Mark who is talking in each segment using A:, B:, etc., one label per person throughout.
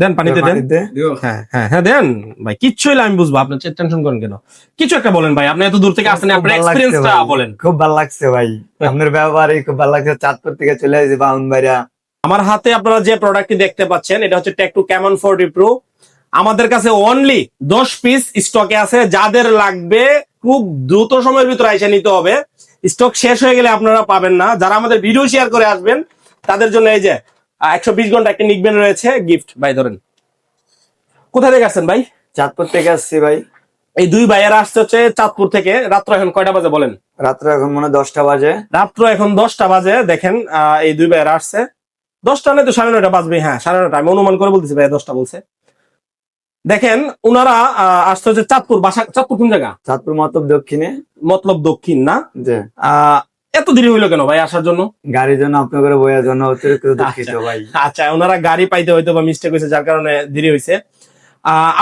A: দেন পানিতে দেন। হ্যাঁ হ্যাঁ হ্যাঁ দেন। ভাই কিচ্ছু হইলে আমি বুঝব আপনি টেনশন করেন কেন? কিছু একটা বলেন ভাই আপনি এত দূর থেকে আসেন আপনার এক্সপিরিয়েন্সটা বলেন।
B: খুব ভালো লাগছে ভাই। আপনার ব্যবহারে খুব ভালো লাগছে। চাঁদপুর থেকে চলে আসছি বাউন বাইরা
A: আমার হাতে আপনারা যে প্রোডাক্টটি দেখতে পাচ্ছেন এটা হচ্ছে টেকটু ক্যামন ফোর্টি প্রো আমাদের কাছে অনলি দশ পিস স্টকে আছে। যাদের লাগবে খুব দ্রুত সময়ের ভিতরে এসে নিতে হবে। স্টক শেষ হয়ে গেলে আপনারা পাবেন না। যারা আমাদের ভিডিও শেয়ার করে আসবেন তাদের জন্য এই যে একশো বিশ ঘণ্টা একটা নিকবেন রয়েছে গিফট ভাই ধরেন। কোথায় থেকে আসছেন ভাই?
B: চাঁদপুর থেকে আসছি ভাই।
A: এই দুই ভাইয়েরা আসছে হচ্ছে চাঁদপুর থেকে। রাত্র এখন কয়টা বাজে বলেন?
B: রাত্র এখন মনে দশটা বাজে।
A: রাত্র এখন দশটা বাজে দেখেন আহ, এই দুই ভাইয়েরা আসছে। দশটা নয় তো সাড়ে নয়টা বাজবে হ্যাঁ সাড়ে নয়টা। আমি অনুমান করে বলতেছি ভাই দশটা বলছে। দেখেন ওনারা আহ, আসতে হচ্ছে চাঁদপুর বাসা চাঁদপুর কোন জায়গা?
B: চাঁদপুর মতলব দক্ষিণে।
A: মতলব দক্ষিণ না?
B: যে
A: আহ, এত দেরি হইল কেন ভাই আসার জন্য?
B: গাড়ির জন্য আপনাদের বইয়ের জন্য অতিরিক্ত দুঃখিত ভাই।
A: আচ্ছা ওনারা গাড়ি পাইতে হয়তো বা মিস্টেক হয়েছে যার কারণে দেরি হয়েছে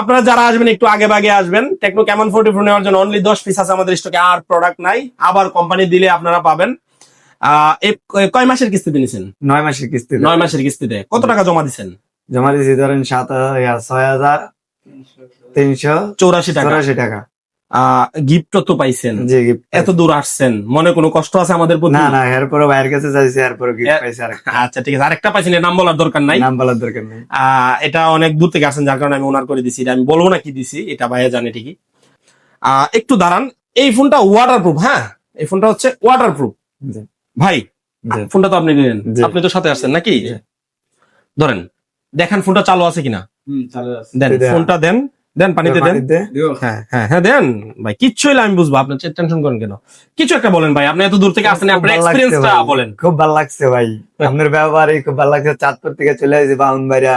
A: আপনারা যারা আসবেন একটু আগে ভাগে আসবেন। টেকনো কেমন ফোর্টি ফোর নেওয়ার জন্য অনলি দশ পিস আছে আমাদের স্টকে আর প্রোডাক্ট নাই। আবার কোম্পানি দিলে আপনারা পাবেন। কয় মাসের কিস্তি নিছেন?
B: নয় মাসের কিস্তি
A: নয় মাসের কিস্তিতে। কত টাকা জমা দিচ্ছেন
B: জমা দিয়েছি ধরেন সাত হাজার ছয় হাজার তিনশো
A: চৌরাশি টাকা।
B: চৌরাশি টাকা।
A: গিফট তো পাইছেন। এত দূর আসছেন। মনে কোনো কষ্ট আছে আমাদের প্রতি?
B: না না এরপরে ভাইয়ের কাছে এরপরে গিফট পাইছি
A: আচ্ছা ঠিক আছে। আরেকটা পাইছেন নাম বলার দরকার নাই।
B: নাম বলার দরকার নেই।
A: এটা অনেক দূর থেকে আসেন যার কারণে আমি ওনার করে দিছি। এটা আমি বলব না কি দিছি এটা ভাইয়া জানে ঠিকই। আহ, একটু দাঁড়ান। এই ফোনটা ওয়াটার প্রুফ হ্যাঁ? এই ফোনটা হচ্ছে ওয়াটার প্রুফ ভাই ফোনটা তো আপনি নিলেন। আপনি তো সাথে আসছেন নাকি? ধরেন দেখেন ফোনটা চালু আছে কিনা। দেন। ফোনটা দেন। দেন পানিতে দেন। হ্যাঁ হ্যাঁ হ্যাঁ দেন। ভাই কিচ্ছু হইলে আমি বুঝব আপনি টেনশন করেন কেন? কিছু একটা বলেন ভাই আপনি এত দূর থেকে আসেন আপনার এক্সপিরিয়েন্সটা বলেন।
B: খুব ভালো লাগছে ভাই। আপনার ব্যবহারে খুব ভালো লাগছে। চাঁদপুর থেকে চলে আসছি বাউন বাইরা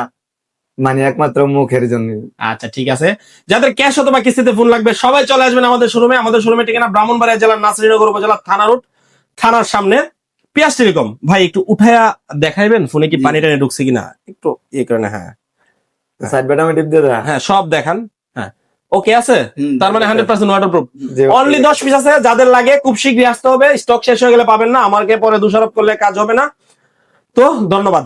B: মানে একমাত্র মুখের জন্য
A: আচ্ছা ঠিক আছে। যাদের ক্যাশ অথবা কিস্তিতে ফোন লাগবে সবাই চলে আসবেন আমাদের শোরুমে আমাদের শোরুমে ঠিকানা ব্রাহ্মণবাড়িয়া জেলার নাসরিনগর উপজেলা থানা রোড থানার সামনে। পিয়াস টেলিকম। ভাই একটু উঠায়া দেখাইবেন? ফোনে কি পানি টানি ঢুকছে কিনা? একটু ইয়ে করে হ্যাঁ।
B: সাইড বাটামে টিপ দিয়ে দেয়
A: হ্যাঁ সব দেখান। হ্যাঁ। ওকে আছে? তার মানে hundred percent waterproof only দশ পিস আছে যাদের লাগে খুব শীঘ্রই আসতে হবে। স্টক শেষ হয়ে গেলে পাবেন না আমাকে পরে দোষারোপ করলে কাজ হবে না। তো ধন্যবাদ।